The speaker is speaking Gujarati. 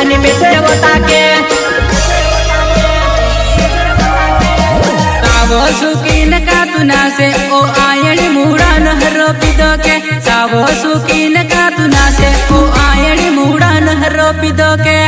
ડોબા નાની મેસે બોતા કે સાવો સુકીન કાતુ નાસે ઓ આયણી મૂળાન હરો પીધો કે સાવો સુકીન કાતુ નાસે ઓ આયણી મૂળાન હરો પીધો કે